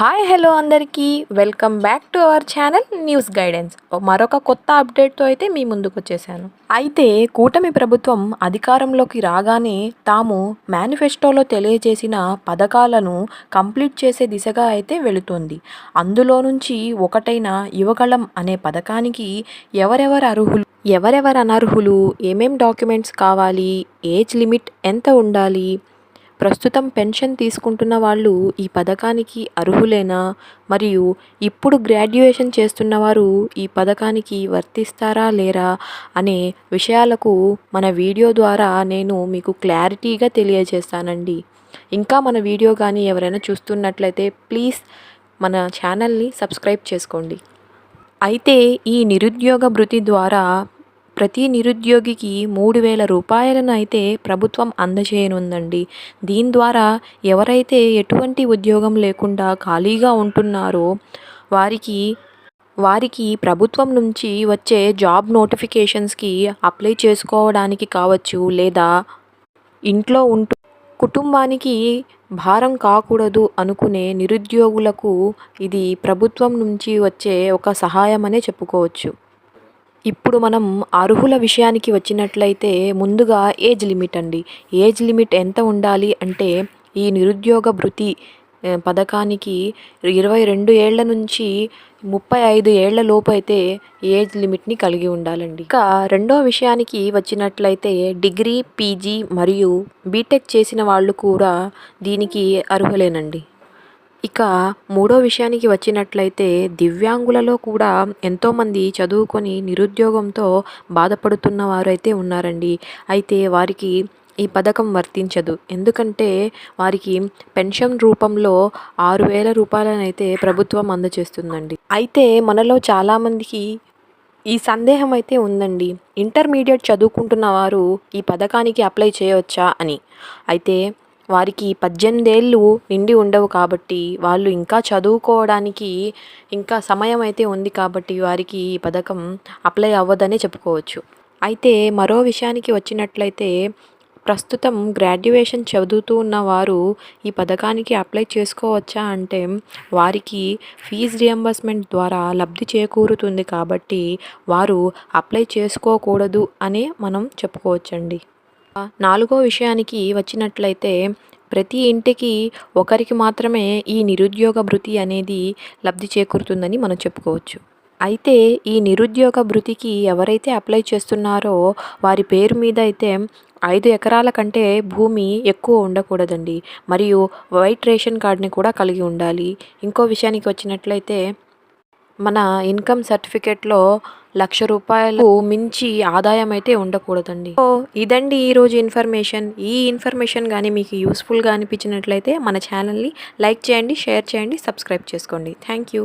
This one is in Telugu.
హాయ్ హలో అందరికీ. Welcome back to our channel news guidance మరొక కొత్త అప్డేట్తో అయితే మీ ముందుకు వచ్చేసాను. అయితే కూటమి ప్రభుత్వం అధికారంలోకి రాగానే తాము మేనిఫెస్టోలో తెలియజేసిన పథకాలను కంప్లీట్ చేసే దిశగా అయితే వెళుతోంది. అందులో నుంచి ఒకటైన యువగళం అనే పథకానికి ఎవరెవరు అర్హులు ఎవరెవరు అనర్హులు ఏమేం డాక్యుమెంట్స్ కావాలి ఏజ్ లిమిట్ ఎంత ఉండాలి ప్రస్తుతం పెన్షన్ తీసుకుంటున్న వాళ్ళు ఈ పథకానికి అర్హులేనా? మరియు ఇప్పుడు గ్రాడ్యుయేషన్ చేస్తున్న వారు ఈ పథకానికి వర్తిస్తారా లేరా అనే విషయాలకు మన వీడియో ద్వారా నేను మీకు క్లారిటీగా తెలియజేస్తానండి. ఇంకా మన వీడియో కానీ ఎవరైనా చూస్తున్నట్లయితే ప్లీజ్ మన ఛానల్ని సబ్స్క్రైబ్ చేసుకోండి. అయితే ఈ నిరుద్యోగ భృతి ద్వారా ప్రతి నిరుద్యోగికి మూడు వేల రూపాయలను అయితే ప్రభుత్వం అందజేయనుందండి. దీని ద్వారా ఎవరైతే ఎటువంటి ఉద్యోగం లేకుండా ఖాళీగా ఉంటున్నారో వారికి వారికి ప్రభుత్వం నుంచి వచ్చే జాబ్ నోటిఫికేషన్స్కి అప్లై చేసుకోవడానికి కావచ్చు లేదా ఇంట్లో ఉంటూ కుటుంబానికి భారం కాకూడదు అనుకునే నిరుద్యోగులకు ఇది ప్రభుత్వం నుంచి వచ్చే ఒక సహాయం అనే చెప్పుకోవచ్చు. ఇప్పుడు మనం అర్హుల విషయానికి వచ్చినట్లయితే ముందుగా ఏజ్ లిమిట్ అండి. ఏజ్ లిమిట్ ఎంత ఉండాలి అంటే ఈ నిరుద్యోగ భృతి పథకానికి ఇరవై రెండు ఏళ్ళ నుంచి ముప్పై ఐదు ఏళ్ళ లోపు అయితే ఏజ్ లిమిట్ని కలిగి ఉండాలండి. ఇక రెండో విషయానికి వచ్చినట్లయితే డిగ్రీ పీజీ మరియు బీటెక్ చేసిన వాళ్ళు కూడా దీనికి అర్హులేనండి. ఇక మూడో విషయానికి వచ్చినట్లయితే దివ్యాంగులలో కూడా ఎంతోమంది చదువుకొని నిరుద్యోగంతో బాధపడుతున్న వారైతే ఉన్నారండి. అయితే వారికి ఈ పథకం వర్తించదు. ఎందుకంటే వారికి పెన్షన్ రూపంలో ఆరు వేల రూపాయలనైతే ప్రభుత్వం అందజేస్తుందండి అయితే మనలో చాలామందికి ఈ సందేహం అయితే ఉందండి. ఇంటర్మీడియట్ చదువుకుంటున్న వారు ఈ పథకానికి అప్లై చేయవచ్చా అని. అయితే వారికి పద్దెనిమిదేళ్ళు నిండి ఉండవు కాబట్టి వాళ్ళు ఇంకా చదువుకోవడానికి ఇంకా సమయం అయితే ఉంది కాబట్టి వారికి ఈ పథకం అప్లై అవ్వదనే చెప్పుకోవచ్చు. అయితే మరో విషయానికి వచ్చినట్లయితే ప్రస్తుతం గ్రాడ్యుయేషన్ చదువుతూ ఉన్న వారు ఈ పథకానికి అప్లై చేసుకోవచ్చా అంటే వారికి ఫీజ్ రియంబర్స్మెంట్ ద్వారా లబ్ధి చేకూరుతుంది కాబట్టి వారు అప్లై చేసుకోకూడదు అనే మనం చెప్పుకోవచ్చండి. నాలుగో విషయానికి వచ్చినట్లయితే ప్రతి ఇంటికి ఒకరికి మాత్రమే ఈ నిరుద్యోగ భృతి అనేది లబ్ధి చేకూరుతుందని మనం చెప్పుకోవచ్చు. అయితే ఈ నిరుద్యోగ భృతికి ఎవరైతే అప్లై చేస్తున్నారో వారి పేరు మీద అయితే ఐదు ఎకరాల కంటే భూమి ఎక్కువ ఉండకూడదండి. మరియు వైట్ రేషన్ కార్డ్ని కూడా కలిగి ఉండాలి. ఇంకో విషయానికి వచ్చినట్లయితే మన ఇన్కమ్ సర్టిఫికేట్లో లక్ష రూపాయలు మించి ఆదాయం అయితే ఉండకూడదండి. సో ఇదండి ఈరోజు ఇన్ఫర్మేషన్. ఈ ఇన్ఫర్మేషన్ కానీ మీకు యూస్ఫుల్గా అనిపించినట్లయితే మన ఛానల్ని లైక్ చేయండి షేర్ చేయండి సబ్స్క్రైబ్ చేసుకోండి. Thank you